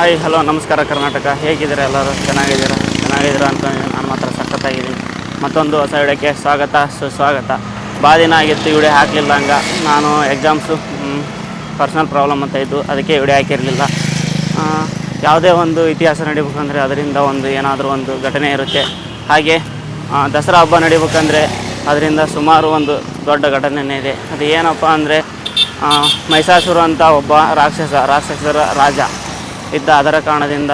Hi hello ನಮಸ್ಕಾರ ಕರ್ನಾಟಕ. ಹೇಗಿದ್ದೀರಾ ಎಲ್ಲರೂ? ಚೆನ್ನಾಗಿದ್ದೀರಾ? ಚೆನ್ನಾಗಿದ್ದೀರಾ ಅಂತ ನಾನು ಮಾತ್ರ ಸಖತ್ತಾಗಿದ್ದೀನಿ. ಮತ್ತೊಂದು ಹೊಸ ವಿಡಿಯೋಕ್ಕೆ ಸ್ವಾಗತ. ಸುಸ್ವಾಗತ. ಭಾಳ ದಿನ ಆಗಿತ್ತು ವಿಡಿಯೋ ಹಾಕಲಿಲ್ಲ ಹಂಗೆ. ನಾನು ಎಕ್ಸಾಮ್ಸು ಪರ್ಸ್ನಲ್ ಪ್ರಾಬ್ಲಮ್ ಅಂತ ಇದ್ದು ಅದಕ್ಕೆ ವಿಡಿಯೋ ಹಾಕಿರಲಿಲ್ಲ. ಯಾವುದೇ ಒಂದು ಇತಿಹಾಸ ನಡಿಬೇಕಂದ್ರೆ ಅದರಿಂದ ಒಂದು ಏನಾದರೂ ಒಂದು ಘಟನೆ ಇರುತ್ತೆ. ಹಾಗೆ ದಸರಾ ಹಬ್ಬ ನಡಿಬೇಕಂದ್ರೆ ಅದರಿಂದ ಸುಮಾರು ಒಂದು ದೊಡ್ಡ ಘಟನೆನೇ ಇದೆ. ಅದು ಏನಪ್ಪ ಅಂದರೆ ಮೈಸಾಸುರು ಅಂತ ಒಬ್ಬ ರಾಕ್ಷಸ, ರಾಕ್ಷಸರ ರಾಜ. ಇದ್ದ ಅದರ ಕಾರಣದಿಂದ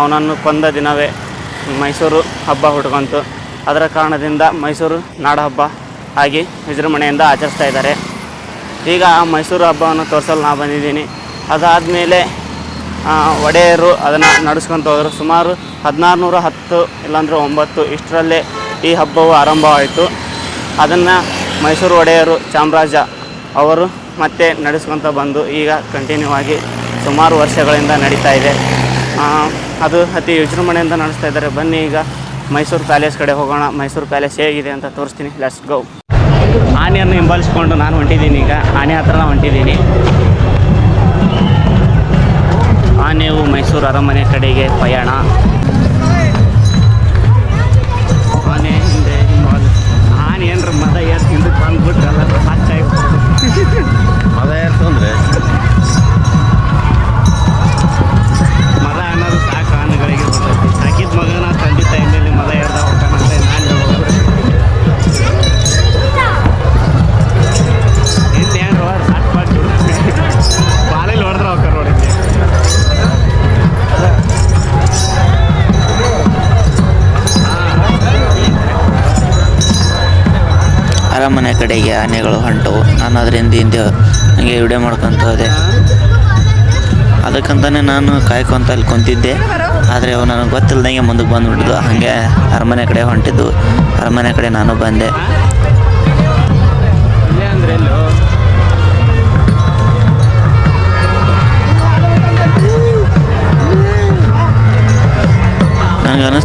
ಅವನನ್ನು ಕೊಂದ ದಿನವೇ ಮೈಸೂರು ಹಬ್ಬ ಹುಟ್ಕೊಂತು ಅದರ ಕಾರಣದಿಂದ ಮೈಸೂರು ನಾಡ ಹಬ್ಬ ಆಗಿ ವಿಜೃಂಭಣೆಯಿಂದ ಆಚರಿಸ್ತಾ ಇದ್ದಾರೆ. ಈಗ ಆ ಮೈಸೂರು ಹಬ್ಬವನ್ನು ತೋರಿಸಲು ನಾನು ಬಂದಿದ್ದೀನಿ. ಅದಾದಮೇಲೆ ಒಡೆಯರು ಅದನ್ನು ನಡೆಸ್ಕೊಂತ ಹೋದರು. ಸುಮಾರು ಹದಿನಾರು ನೂರ ಹತ್ತು ಇಲ್ಲಾಂದ್ರೆ ಒಂಬತ್ತು ಇಷ್ಟರಲ್ಲೇ ಈ ಹಬ್ಬವು ಆರಂಭವಾಯಿತು. ಅದನ್ನು ಮೈಸೂರು ಒಡೆಯರು ಚಾಮರಾಜ ಅವರು ಮತ್ತೆ ನಡೆಸ್ಕೊತ ಬಂದು ಈಗ ಕಂಟಿನ್ಯೂ ಆಗಿ ಸುಮಾರು ವರ್ಷಗಳಿಂದ ನಡೀತಾ ಇದೆ. ಅದು ಅತಿ ವಿಜೃಂಭಣೆಯಿಂದ ನಡೆಸ್ತಾ ಇದ್ದಾರೆ. ಬನ್ನಿ ಈಗ ಮೈಸೂರು ಪ್ಯಾಲೇಸ್ ಕಡೆ ಹೋಗೋಣ. ಮೈಸೂರು ಪ್ಯಾಲೇಸ್ ಹೇಗಿದೆ ಅಂತ ತೋರಿಸ್ತೀನಿ. ಲೆಟ್ಸ್ ಗೋ ಆನೆಯನ್ನು ಹಿಂಬಾಲಿಸ್ಕೊಂಡು ನಾನು ಹೊಂಟಿದ್ದೀನಿ ಈಗ. ಆನೆ ಹತ್ರ ಹೊಂಟಿದ್ದೀನಿ. ಆನೆಯು ಮೈಸೂರು ಅರಮನೆ ಕಡೆಗೆ ಪಯಣ. ಆನೆ ಹಿಂದೆ ಆನೆ ಏನ್ರ ಮದ ಏರ್ ಹಿಂದಕ್ಕೆ ಬಂದ್ಬಿಟ್ರೆ ಎಲ್ಲ ಕಡೆಗೆ ಆನೆಗಳು ಹೊಂಟವು ನಾನು ಅದರಿಂದ ಹಿಂದೆ ಹಂಗೆ ವಿಡಿಯೋ ಮಾಡ್ಕೊತ ಹೋದೆ. ಅದಕ್ಕಂತಾನೆ ನಾನು ಕಾಯ್ಕೊಂತ ಅಲ್ಲಿ ಕುಂತಿದ್ದೆ. ಆದರೆ ಅವು ನನಗೆ ಗೊತ್ತಿಲ್ಲದಂಗೆ ಮುಂದಕ್ಕೆ ಬಂದುಬಿಟ್ಟಿದ್ದು ಹಾಗೆ ಅರಮನೆ ಕಡೆ ಹೊಂಟಿದ್ದು. ಅರಮನೆ ಕಡೆ ನಾನು ಬಂದೆ.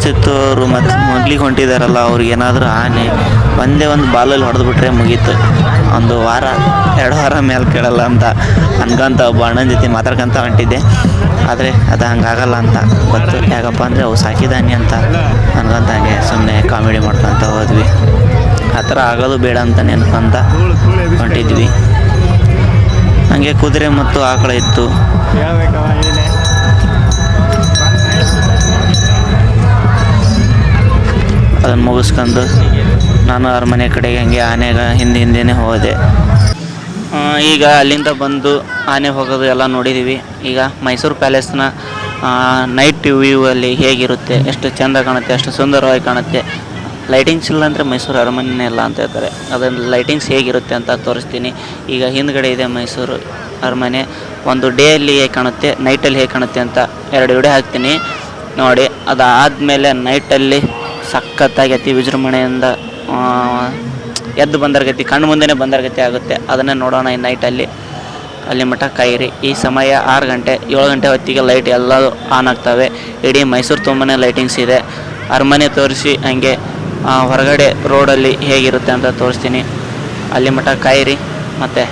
ಅನಿಸ್ತಿತ್ತು ಅವರು ಮತ್ತೆ ಮೊದ್ಲಿಗೆ ಹೊಂಟಿದಾರಲ್ಲ, ಅವ್ರಿಗೆ ಏನಾದರೂ ಆನೆ ಒಂದೇ ಒಂದು ಬಾಲಲ್ಲಿ ಹೊಡೆದು ಬಿಟ್ರೆ ಮುಗೀತು. ಒಂದು ವಾರ, ಎರಡು ವಾರ ಮೇಲೆ ಕೇಳಲ್ಲ ಅಂತ ಅನ್ಕೊಂತ ಒಬ್ಬ ಅಣ್ಣನ ಜೊತೆ ಮಾತಾಡ್ಕೊಂತ ಹೊಂಟಿದ್ದೆ. ಆದರೆ ಅದು ಹಂಗಾಗಲ್ಲ ಅಂತ ಗೊತ್ತು. ಯಾಕಪ್ಪ ಅಂದರೆ ಅವು ಸಾಕಿದಾನೆ ಅಂತ ಅನ್ಕೊಂತ ಹಂಗೆ ಸುಮ್ಮನೆ ಕಾಮಿಡಿ ಮಾಡ್ಕೊತ ಹೋದ್ವಿ. ಆ ಥರ ಆಗೋದು ಬೇಡ ಅಂತ ನೆನ್ಕೊಂತ ಹೊಂಟಿದ್ವಿ. ಹಂಗೆ ಕುದುರೆ ಮತ್ತು ಆಕಳ ಇತ್ತು. ಅದನ್ನು ಮುಗಿಸ್ಕೊಂಡು ನಾನು ಅರಮನೆ ಕಡೆಗೆ ಹಂಗೆ ಆನೆಗ ಹಿಂದೆ ಹಿಂದೆನೇ ಹೋದೆ. ಈಗ ಅಲ್ಲಿಂದ ಬಂದು ಆನೆ ಹೋಗೋದು ಎಲ್ಲ ನೋಡಿದ್ದೀವಿ ಈಗ ಮೈಸೂರು ಪ್ಯಾಲೇಸ್ನ ನೈಟ್ ವ್ಯೂ ಅಲ್ಲಿ ಹೇಗಿರುತ್ತೆ, ಎಷ್ಟು ಚೆಂದ ಕಾಣುತ್ತೆ, ಎಷ್ಟು ಸುಂದರವಾಗಿ ಕಾಣುತ್ತೆ. ಲೈಟಿಂಗ್ಸ್ ಇಲ್ಲ ಅಂದರೆ ಮೈಸೂರು ಅರಮನೆ ಇಲ್ಲ ಅಂತ ಹೇಳ್ತಾರೆ. ಅದನ್ನು ಲೈಟಿಂಗ್ಸ್ ಹೇಗಿರುತ್ತೆ ಅಂತ ತೋರಿಸ್ತೀನಿ. ಈಗ ಹಿಂದ್ಗಡೆ ಇದೆ ಮೈಸೂರು ಅರಮನೆ. ಒಂದು ಡೇಯಲ್ಲಿ ಹೇಗೆ ಕಾಣುತ್ತೆ ನೈಟಲ್ಲಿ ಹೇಗೆ ಕಾಣುತ್ತೆ ಅಂತ ಎರಡು ವಿಡಿಯೋ ಹಾಕ್ತೀನಿ. ನೋಡಿ, ಅದಾದಮೇಲೆ ನೈಟಲ್ಲಿ ಸಖತ್ತಾಗಿ ಅತಿ ವಿಜೃಂಭಣೆಯಿಂದ ಎದ್ದು ಬಂದರ್ಗತಿ ಕಣ್ಣು ಮುಂದೆನೇ ಬಂದರ್ಗತಿ ಆಗುತ್ತೆ. ಅದನ್ನೇ ನೋಡೋಣ ಈ ನೈಟಲ್ಲಿ ಅಲ್ಲಿ. ಮಠ ಕಾಯಿರಿ. ಈ ಸಮಯ ಆರು ಗಂಟೆ, ಏಳು ಗಂಟೆ ಹೊತ್ತಿಗೆ ಲೈಟ್ ಎಲ್ಲ ಆನ್ ಆಗ್ತವೆ. ಇಡೀ ಮೈಸೂರು ತುಂಬನೇ ಲೈಟಿಂಗ್ಸ್ ಇದೆ. ಅರಮನೆ ತೋರಿಸಿ ಹಂಗೆ ಹೊರಗಡೆ ರೋಡಲ್ಲಿ ಹೇಗಿರುತ್ತೆ ಅಂತ ತೋರಿಸ್ತೀನಿ. ಅಲ್ಲಿ ಮಠ ಕಾಯಿರಿ. ಮತ್ತು?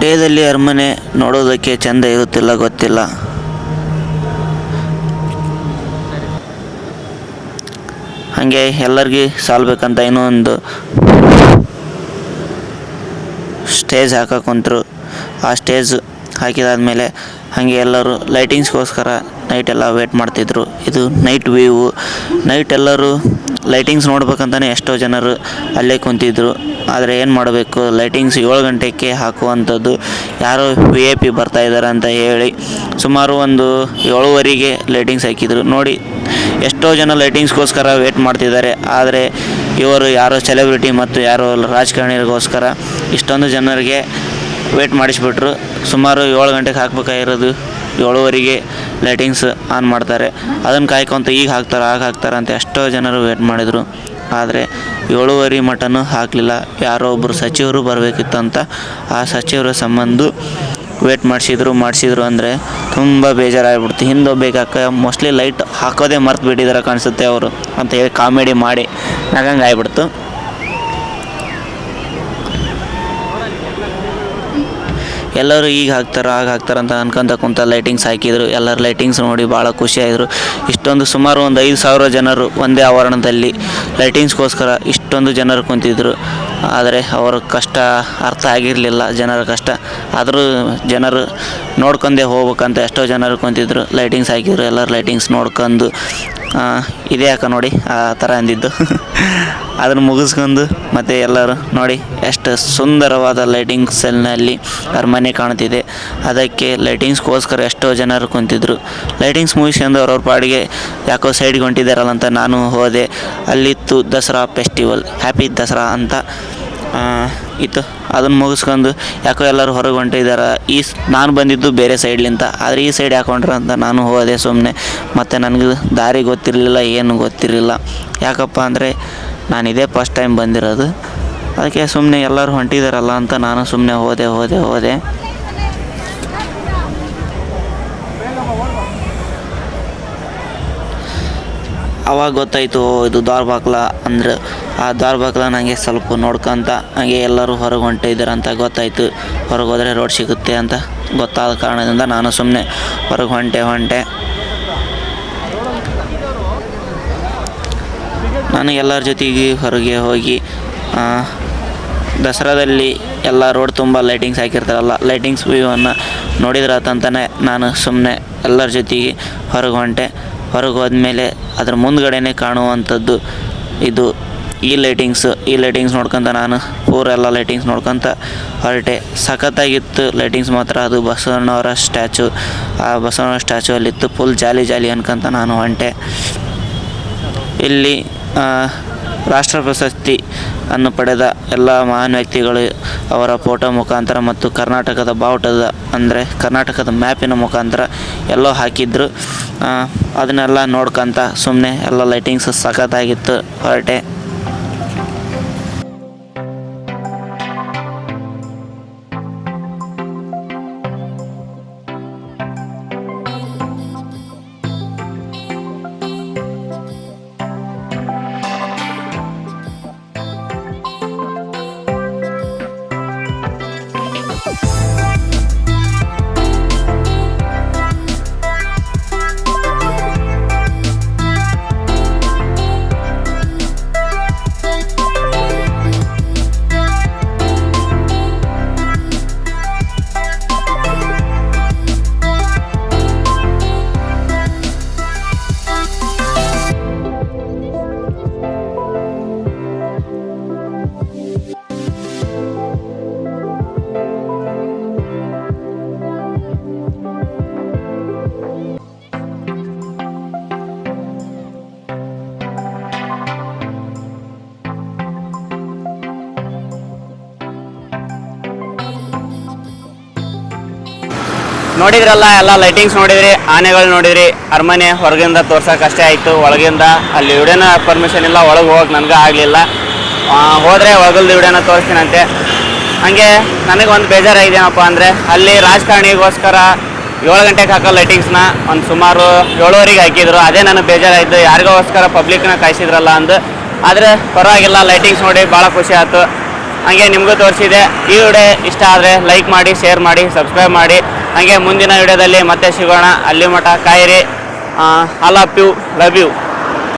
ಡೇದಲ್ಲಿ ಅರಮನೆ ನೋಡೋದಕ್ಕೆ ಚೆಂದ ಇರುತ್ತಿಲ್ಲ, ಗೊತ್ತಿಲ್ಲ. ಹಾಗೆ ಎಲ್ಲರಿಗೂ ಸಾಲ್ಬೇಕಂತ ಏನೋ ಒಂದು ಸ್ಟೇಜ್ ಹಾಕಕ್ಕೆ ಆ ಸ್ಟೇಜ್ ಹಾಕಿದಾದ್ಮೇಲೆ ಹಾಗೆ ಎಲ್ಲರೂ ಲೈಟಿಂಗ್ಸ್ಗೋಸ್ಕರ ನೈಟ್ ಎಲ್ಲ ವೇಟ್ ಮಾಡ್ತಿದ್ರು. ಇದು ನೈಟ್ ವ್ಯೂ. ನೈಟ್ ಎಲ್ಲರೂ ಲೈಟಿಂಗ್ಸ್ ನೋಡ್ಬೇಕಂತಲೇ ಎಷ್ಟೋ ಜನರು ಅಲ್ಲೇ ಕುಂತಿದ್ರು. ಆದರೆ ಏನು ಮಾಡಬೇಕು? ಲೈಟಿಂಗ್ಸ್ ಏಳು ಗಂಟೆಗೆ ಹಾಕುವಂಥದ್ದು ಯಾರೋ ವಿ ಎ ಪಿ ಬರ್ತಾ ಇದ್ದಾರೆ ಅಂತ ಹೇಳಿ ಸುಮಾರು ಒಂದು ಏಳುವರೆಗೆ ಲೈಟಿಂಗ್ಸ್ ಹಾಕಿದ್ರು. ನೋಡಿ, ಎಷ್ಟೋ ಜನ ಲೈಟಿಂಗ್ಸ್ಗೋಸ್ಕರ ವೇಟ್ ಮಾಡ್ತಿದ್ದಾರೆ. ಆದರೆ ಇವರು ಯಾರೋ ಸೆಲೆಬ್ರಿಟಿ ಮತ್ತು ಯಾರೋ ರಾಜಕಾರಣಿಗೋಸ್ಕರ ಇಷ್ಟೊಂದು ಜನರಿಗೆ ವೇಟ್ ಮಾಡಿಸ್ಬಿಟ್ರು. ಸುಮಾರು ಏಳು ಗಂಟೆಗೆ ಹಾಕ್ಬೇಕಾಗಿರೋದು. ಏಳುವರೆಗೆ ಲೈಟಿಂಗ್ಸ್ ಆನ್ ಮಾಡ್ತಾರೆ. ಅದನ್ನು ಕಾಯ್ಕೊಂತ ಈಗ ಹಾಕ್ತಾರೆ, ಆಗ ಹಾಕ್ತಾರೆ ಅಂತ ಎಷ್ಟೋ ಜನರು ವೇಟ್ ಮಾಡಿದರು. ಆದರೆ ಏಳುವರೆ ಮಟನೂ ಹಾಕಲಿಲ್ಲ. ಯಾರೋ ಒಬ್ಬರು ಸಚಿವರು ಬರಬೇಕಿತ್ತು ಅಂತ ಆ ಸಚಿವರ ಸಂಬಂಧ ವೇಟ್ ಮಾಡಿಸಿದ್ರು ಮಾಡಿಸಿದ್ರು ಅಂದರೆ ತುಂಬ ಬೇಜಾರಾಗ್ಬಿಡ್ತು. ಹಿಂದೆ ಹೋಗ್ಬೇಕಾಕ ಮೋಸ್ಟ್ಲಿ ಲೈಟ್ ಹಾಕೋದೇ ಮರ್ತು ಬಿಟ್ಟಿದ್ದಾರೆ ಕಾಣಿಸುತ್ತೆ ಅವರು ಅಂತ ಹೇಳಿ ಕಾಮಿಡಿ ಮಾಡಿ ನಗಂಗೆ ಆಗ್ಬಿಡ್ತು ಎಲ್ಲರೂ ಈಗ ಹಾಕ್ತಾರೆ ಆಗ ಹಾಕ್ತಾರೆ ಅಂತ ಅನ್ಕೊಂತ ಕುಂತ ಲೈಟಿಂಗ್ಸ್ ಹಾಕಿದ್ರು. ಎಲ್ಲರ ಲೈಟಿಂಗ್ಸ್ ನೋಡಿ ಭಾಳ ಆಯಿದ್ರು. ಇಷ್ಟೊಂದು ಸುಮಾರು ಒಂದು ಐದು ಸಾವಿರ ಜನರು ಒಂದೇ ಆವರಣದಲ್ಲಿ ಲೈಟಿಂಗ್ಸ್ಗೋಸ್ಕರ ಇಷ್ಟೊಂದು ಜನರು ಕುಂತಿದ್ರು. ಆದರೆ ಅವರ ಕಷ್ಟ ಅರ್ಥ ಆಗಿರಲಿಲ್ಲ, ಜನರ ಕಷ್ಟ. ಆದರೂ ಜನರು ನೋಡ್ಕೊಂಡೇ ಹೋಗ್ಬೇಕಂತ ಎಷ್ಟೋ ಜನರು ಕುಂತಿದ್ರು. ಲೈಟಿಂಗ್ಸ್ ಹಾಕಿದ್ರು, ಎಲ್ಲರ ಲೈಟಿಂಗ್ಸ್ ನೋಡ್ಕೊಂಡು ಇದೇ ಯಾಕೆ ನೋಡಿ ಆ ಥರ ಅಂದಿದ್ದು. ಅದನ್ನು ಮುಗಿಸ್ಕೊಂಡು ಮತ್ತು ಎಲ್ಲರೂ ನೋಡಿ ಎಷ್ಟು ಸುಂದರವಾದ ಲೈಟಿಂಗ್ ಲೈಟಿಂಗ್ಸಲ್ಲಿ ಅರಮನೆ ಕಾಣ್ತಿದೆ. ಅದಕ್ಕೆ ಲೈಟಿಂಗ್ಸ್ಗೋಸ್ಕರ ಎಷ್ಟೋ ಜನರು ಕುಂತಿದ್ರು. ಲೈಟಿಂಗ್ಸ್ ಮುಗಿಸ್ಕೊಂಡು ಅವ್ರವ್ರ ಪಾಡಿಗೆ ಯಾಕೋ ಸೈಡ್ಗೆ ಹೊಂಟಿದ್ದಾರಲ್ಲ ಅಂತ ನಾನು ಹೋದೆ. ಅಲ್ಲಿತ್ತು ದಸರಾ ಫೆಸ್ಟಿವಲ್ ಹ್ಯಾಪಿ ದಸರಾ ಅಂತ. ಇತ್ತು. ಅದನ್ನು ಮುಗಿಸ್ಕೊಂಡು ಯಾಕೋ ಎಲ್ಲರೂ ಹೊರಗೆ ಹೊಂಟಿದ್ದಾರೆ ಈ ನಾನು ಬಂದಿದ್ದು ಬೇರೆ ಸೈಡ್ಲಿಂತ ಆದರೆ ಈ ಸೈಡ್ ಯಾಕೊಂಡ್ರೆ ಅಂತ ನಾನು ಹೋದೆ ಸುಮ್ಮನೆ ಮತ್ತು ನನಗೆ ದಾರಿ ಗೊತ್ತಿರಲಿಲ್ಲ, ಏನು ಗೊತ್ತಿರಲಿಲ್ಲ. ಯಾಕಪ್ಪ ಅಂದರೆ ನಾನು ಇದೇ ಫಸ್ಟ್ ಟೈಮ್ ಬಂದಿರೋದು. ಅದಕ್ಕೆ ಸುಮ್ಮನೆ ಎಲ್ಲರೂ ಹೊಂಟಿದಾರಲ್ಲ ಅಂತ ನಾನು ಸುಮ್ಮನೆ ಹೋದೆ ಹೋದೆ ಹೋದೆ. ಅವಾಗ ಗೊತ್ತಾಯಿತು, ಇದು ದ್ವಾರಬಾಗ್ಲ ಅಂದ್ರೆ ಆ ದ್ವಾರಬಾಗ್ಲ ನನಗೆ ಸ್ವಲ್ಪ ನೋಡ್ಕೊಂತ ಹಾಗೆ ಎಲ್ಲರೂ ಹೊರಗೆ ಹೊಂಟಿದ್ದಾರೆ ಅಂತ ಗೊತ್ತಾಯಿತು. ಹೊರಗೆ ಹೋದರೆ ರೋಡ್ ಸಿಗುತ್ತೆ ಅಂತ ಗೊತ್ತಾದ ಕಾರಣದಿಂದ ನಾನು ಸುಮ್ಮನೆ ಹೊರಗೆ ಹೊಂಟೆ ಹೊಂಟೆ. ನಾನು ಎಲ್ಲರ ಜೊತೆಗೆ ಹೊರಗೆ ಹೋಗಿ ದಸರಾದಲ್ಲಿ ಎಲ್ಲ ರೋಡ್ ತುಂಬ ಲೈಟಿಂಗ್ಸ್ ಹಾಕಿರ್ತಾರಲ್ಲ, ಲೈಟಿಂಗ್ಸ್ ವ್ಯೂವನ್ನು ನೋಡಿದ್ರಾತಂತಾನೆ ನಾನು ಸುಮ್ಮನೆ ಎಲ್ಲರ ಜೊತೆಗೆ ಹೊರಗೆ ಹೊಂಟೆ. ಹೊರಗೆ ಹೋದ್ಮೇಲೆ ಅದ್ರ ಮುಂದ್ಗಡೆನೆ ಕಾಣುವಂಥದ್ದು ಇದು ಈ ಲೈಟಿಂಗ್ಸ್ ಈ ಲೈಟಿಂಗ್ಸ್ ನೋಡ್ಕೊಂತ ನಾನು, ಪೂರ ಎಲ್ಲ ಲೈಟಿಂಗ್ಸ್ ನೋಡ್ಕೊಂತ ಹೊರಟೆ. ಸಖತ್ತಾಗಿತ್ತು ಲೈಟಿಂಗ್ಸ್ ಮಾತ್ರ. ಅದು ಬಸವಣ್ಣವರ ಸ್ಟ್ಯಾಚು ಆ ಬಸವಣ್ಣವರ ಸ್ಟ್ಯಾಚು ಅಲ್ಲಿತ್ತು. ಫುಲ್ ಜಾಲಿ ಜಾಲಿ ಅನ್ಕೊಂತ ನಾನು ಹೊಂಟೆ. ಇಲ್ಲಿ ರಾಷ್ಟ್ರ ಪ್ರಶಸ್ತಿ ಅನ್ನು ಪಡೆದ ಎಲ್ಲ ಮಹಾನ್ ವ್ಯಕ್ತಿಗಳು ಅವರ ಫೋಟೋ ಮುಖಾಂತರ ಮತ್ತು ಕರ್ನಾಟಕದ ಬಾವುಟದ ಅಂದರೆ ಕರ್ನಾಟಕದ ಮ್ಯಾಪಿನ ಮುಖಾಂತರ ಎಲ್ಲೋ ಹಾಕಿದ್ರು. ಅದನ್ನೆಲ್ಲ ನೋಡ್ಕೊಂತ ಸುಮ್ಮನೆ ಎಲ್ಲ ಲೈಟಿಂಗ್ಸ್ ಸಖತ್ತಾಗಿತ್ತು, ಹೊರಟೆ. ನೋಡಿದ್ರಲ್ಲ, ಎಲ್ಲ ಲೈಟಿಂಗ್ಸ್ ನೋಡಿದ್ರಿ, ಆನೆಗಳು ನೋಡಿದ್ರಿ, ಅರಮನೆ ಹೊರಗಿಂದ ತೋರ್ಸೋಕೆ ಅಷ್ಟೇ ಆಯಿತು, ಒಳಗಿಂದ ಅಲ್ಲಿ ವಿಡಿಯೋನ ಪರ್ಮಿಷನ್ ಇಲ್ಲ, ಒಳಗೆ ಹೋಗಕ್ಕೆ ನನಗೆ ಆಗಲಿಲ್ಲ. ಹೋದರೆ ಒಳಗಲ್ದು ವಿಡಿಯೋನ ತೋರಿಸ್ತೀನಂತೆ. ಹಾಗೆ ನನಗೆ ಒಂದು ಬೇಜಾರಾಗಿದೇನಪ್ಪ ಅಂದರೆ, ಅಲ್ಲಿ ರಾಜಕಾರಣಿಗೋಸ್ಕರ ಏಳು ಗಂಟೆಗೆ ಹಾಕೋ ಲೈಟಿಂಗ್ಸ್ನ ಒಂದು ಸುಮಾರು ಏಳುವರೆಗೆ ಹಾಕಿದ್ರು. ಅದೇ ನನಗೆ ಬೇಜಾರಾಯಿತು, ಯಾರಿಗೋಸ್ಕರ ಪಬ್ಲಿಕ್ನ ಕಾಯಿಸಿದ್ರಲ್ಲ ಅಂದು. ಆದರೆ ಪರವಾಗಿಲ್ಲ ಲೈಟಿಂಗ್ಸ್ ನೋಡಿ ಭಾಳ ಖುಷಿ ಆಯ್ತು. ಹಾಗೆ ನಿಮಗೂ ತೋರಿಸಿದೆ. ಈ ವಿಡಿಯೋ ಇಷ್ಟ ಆದರೆ ಲೈಕ್ ಮಾಡಿ ಶೇರ್ ಮಾಡಿ ಸಬ್ಸ್ಕ್ರೈಬ್ ಮಾಡಿ. ಹಾಗೆ ಮುಂದಿನ ವಿಡಿಯೋದಲ್ಲಿ ಮತ್ತೆ ಸಿಗೋಣ. ಅಲ್ಲಿ ಮಠ ಕಾಯಿರಿ all of you love you